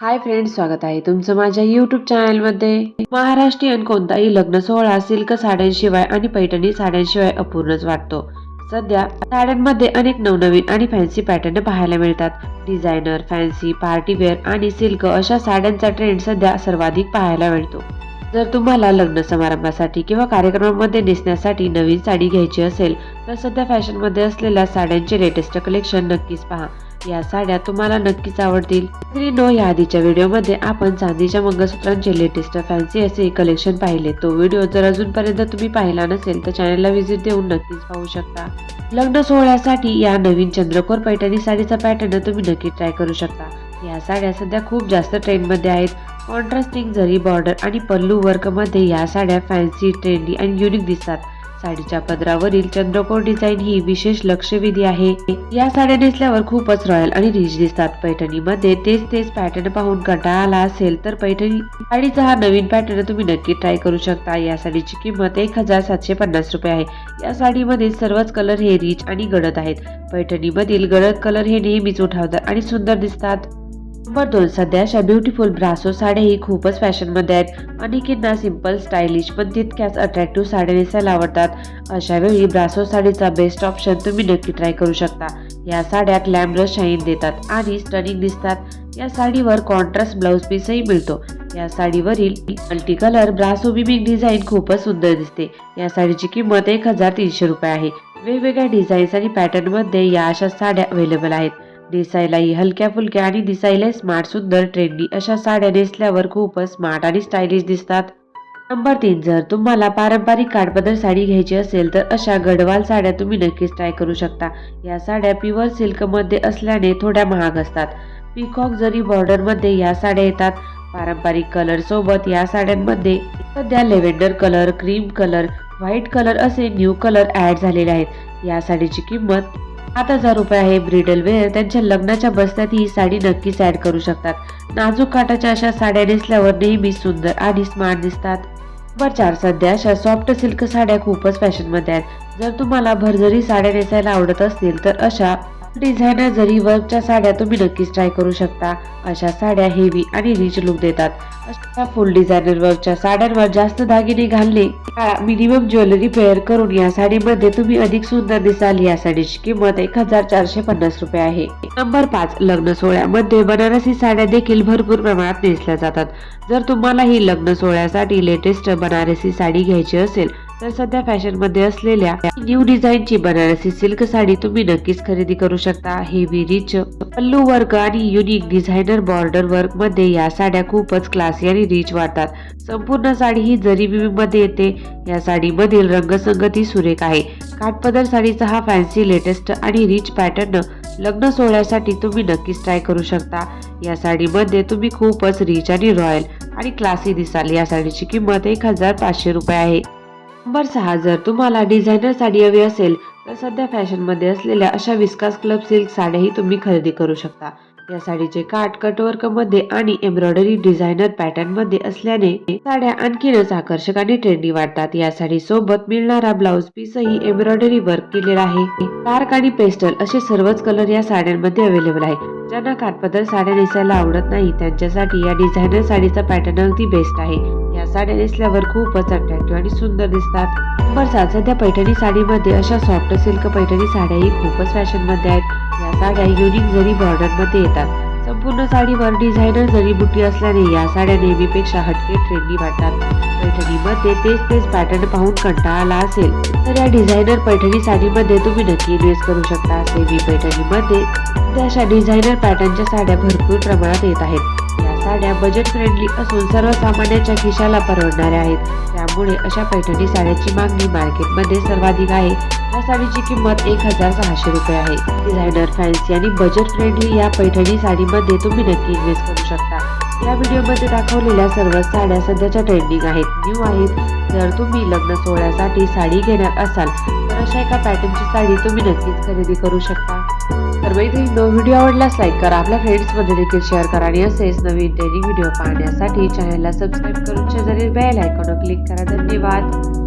Hi friends स्वागत आहे तुमचं माझ्या युट्यूब चॅनलमध्ये महाराष्ट्रीयन कोणताही लग्न सोहळा सिल्क साड्यांशिवाय आणि पैठणी साड्यांशिवाय अपूर्णच वाटतो. सध्या साड्यांमध्ये अनेक नवनवीन आणि फॅन्सी पॅटर्न पाहायला मिळतात. डिझायनर फॅन्सी पार्टीवेअर आणि सिल्क अशा साड्यांचा ट्रेंड सध्या सर्वाधिक पाहायला मिळतो. जर तुम्हाला लग्न समारंभासाठी किंवा कार्यक्रमामध्ये नेसण्यासाठी नवीन साडी घ्यायची असेल तर सध्या फॅशनमध्ये असलेल्या साड्यांचे लेटेस्ट कलेक्शन नक्कीच पहा. या साड्या तुम्हाला नक्कीच आवडतील. नो या आधीच्या व्हिडिओमध्ये आपण चांदीच्या मंगळसूत्रांचे लेटेस्ट फॅन्सी असे कलेक्शन पाहिले. तो व्हिडिओ जर अजूनपर्यंत तुम्ही पाहिला नसेल तर चॅनलला व्हिजिट देऊन नक्कीच पाहू शकता. लग्न सोहळ्यासाठी या नवीन चंद्रकोर पैठणी साडीचा पॅटर्न तुम्ही नक्की ट्राय करू शकता. या साड्या सध्या खूप जास्त ट्रेंडमध्ये आहेत. कॉन्ट्रास्टिंग जरी बॉर्डर आणि पल्लू वर्कमध्ये या साड्या फॅन्सी ट्रेंडी आणि युनिक दिसतात. साडीच्या पदरावरील चंद्रकोर डिझाईन ही विशेष लक्षवेधी आहे. या साड्या नेसल्यावर खूपच रॉयल आणि रिच दिसतात. पैठणीमध्ये तेच तेच पॅटर्न पाहून कंटाळा आला असेल तर पैठणी साडीचा हा नवीन पॅटर्न तुम्ही नक्की ट्राय करू शकता. या साडीची किंमत एक हजार सातशे पन्नास रुपये आहे. या साडीमध्ये सर्वच कलर हे रिच आणि गडद आहेत. पैठणीमधील गडद कलर हे नेहमीच उठावदार आणि सुंदर दिसतात. बदल दोन सध्या अशा ब्युटिफुल ब्रासो साड्या ही खूपच फॅशनमध्ये आहेत. अनेकींना सिंपल स्टायलिश पण तितक्याच अट्रॅक्टिव्ह साड्या नेसायला आवडतात अशा वेळी ब्रासो साडीचा बेस्ट ऑप्शन तुम्ही नक्की ट्राय करू शकता. या साड्या ग्लॅमरस शाईन देतात आणि स्टनिंग दिसतात. या साडीवर कॉन्ट्रास्ट ब्लाऊज पीसही मिळतो. या साडीवरील मल्टी कलर ब्रासो बिबिंग डिझाईन खूपच सुंदर दिसते. या साडीची किंमत एक हजार तीनशे रुपये आहे. वेगवेगळ्या डिझाईन्स आणि पॅटर्नमध्ये या अशा साड्या अवेलेबल आहेत. दिसायलाही हलक्या फुलक्या आणि दिसायलाही स्मार्ट सुंदर ट्रेंडी अशा साड्या नेसल्यावर खूपच स्मार्ट आणि स्टायलिश दिसतात. नंबर तीन जर तुम्हाला पारंपरिक काठपदर साडी घ्यायची असेल तर अशा गडवाल साड्या तुम्ही नक्कीच ट्राय करू शकता. या साड्या प्युअर सिल्कमध्ये असल्याने थोड्या महाग असतात. पिकॉक जरी बॉर्डरमध्ये या साड्या येतात. पारंपरिक कलर सोबत या साड्यांमध्ये सध्या lavender colour cream colour white colour असे न्यू कलर ऍड झालेले आहेत. या साडीची किंमत सात हजार रुपये आहे ब्रिडल वेअर त्यांच्या लग्नाच्या बसत्यात ही साडी नक्कीच ऍड करू शकतात. नाजूक काटाच्या अशा साड्या नेसल्यावर नेहमी सुंदर आणि स्मार्ट दिसतात. नंबर चार सध्या अशा सॉफ्ट सिल्क साड्या खूपच फॅशनमध्ये आहेत. जर तुम्हाला भरजरी साड्या नेसायला आवडत असतील तर अशा डिझायनर जरी वर्कच्या साड्या तुम्ही नक्कीच ट्राय करू शकता. अशा साड्या हेवी आणि रिच लुक देतात. अशा फुल डिझायनर वर्कच्या साड्यांवर जास्त दागिने घालणे मिनिमम ज्वेलरी पेअर करून या साडीमध्ये तुम्ही अधिक सुंदर दिसाल. या साडीची किंमत एक हजार चारशे पन्नास रुपये आहे. नंबर पाच लग्न सोहळ्यामध्ये बनारसी साड्या देखील भरपूर प्रमाणात नेसल्या जातात. जर तुम्हाला ही लग्न सोहळ्यासाठी लेटेस्ट बनारसी साडी घ्यायची असेल तर सध्या फॅशनमध्ये असलेल्या न्यू डिझाईनची बनारसी सिल्क साडी तुम्ही नक्कीच खरेदी करू शकता. हेवी रिच पल्लू वर्क आणि युनिक डिझायनर बॉर्डर वर्कमध्ये या साड्या खूपच क्लासी आणि रिच वाटतात. संपूर्ण साडी ही जरी मध्ये येते या साडीमधील रंगसंगती सुरेख आहे. काठपदर साडीचा हा फॅन्सी लेटेस्ट आणि रिच पॅटर्न लग्न सोहळ्यासाठी तुम्ही नक्कीच ट्राय करू शकता. या साडीमध्ये तुम्ही खूपच रिच आणि रॉयल आणि क्लासी दिसाल. या साडीची किंमत एक हजार पाचशे रुपये आहे. नंबर सहा जर तुम्हाला डिझायनर साडी हवी असेल तर सध्या फॅशनमध्ये असलेल्या अशा विस्कास क्लब सिल्क साड्याही तुम्ही खरेदी करू शकता. या साडीचे काठ कटवर्कमध्ये आणि एम्ब्रॉयडरी डिझायनर पॅटर्नमध्ये असल्याने साड्या आणखीनच आकर्षक आणि ट्रेंडी वाटतात. या साडी सोबत मिळणारा ब्लाउज पीसही एम्ब्रॉयडरी वर्क केलेला आहे. डार्क आणि पेस्टल असे सर्वच कलर या साड्यांमध्ये अवेलेबल आहे. ज्यांना काठपदर साड्या नेसायला आवडत नाही त्यांच्यासाठी या डिझायनर साडीचा पॅटर्न अगदी बेस्ट आहे. या साड्या नेसल्यावर खूपच अट्रॅक्टिव्ह आणि सुंदर दिसतात. नंबर सात सध्या पैठणी साडीमध्ये अशा सॉफ्ट सिल्क पैठणी साड्याही खूपच फॅशनमध्ये आहेत. साड्या युनिक जरी बॉर्डरमध्ये येतात. संपूर्ण साडीवर डिझायनर जरी बुटी असल्याने या साड्या नेहमीपेक्षा हटके ट्रेंडी वाटतात. पैठणीमध्ये तेच तेच पॅटर्न पाहून कंटाळा आला असेल तर या डिझायनर पैठणी साडीमध्ये तुम्ही नक्की इन्व्हेस्ट करू शकता. सेमी पैठणीमध्ये अशा डिझायनर पॅटर्नच्या साड्या भरपूर प्रमाणात येत आहेत. साड्या बजेट फ्रेंडली असून सर्वसामान्यांच्या खिशाला परवडणाऱ्या आहेत. त्यामुळे अशा पैठणी साड्याची मागणी मार्केटमध्ये सर्वाधिक आहे. या साडीची किंमत एक हजार सहाशे रुपये आहे. डिझायनर फॅन्सी आणि बजेट फ्रेंडली या पैठणी साडीमध्ये तुम्ही नक्की इन्व्हेस्ट करू शकता. या व्हिडिओमध्ये दाखवलेल्या सर्व साड्या सध्याच्या ट्रेंडिंग आहेत. न्यू आहेत. जर तुम्ही लग्न सोहळ्यासाठी साडी घेणार असाल तर अशा एका पॅटर्नची साडी तुम्ही नक्कीच खरेदी करू शकता. तर मैत्रिणी व्हिडिओ आवडल्यास लाईक करा. आपल्या फ्रेंड्समध्ये देखील शेअर करा आणि असेच नवीन ट्रेनिंग व्हिडिओ पाहण्यासाठी चॅनलला सबस्क्राईब करून शेजारी बेल आयकॉनवर क्लिक करा. धन्यवाद.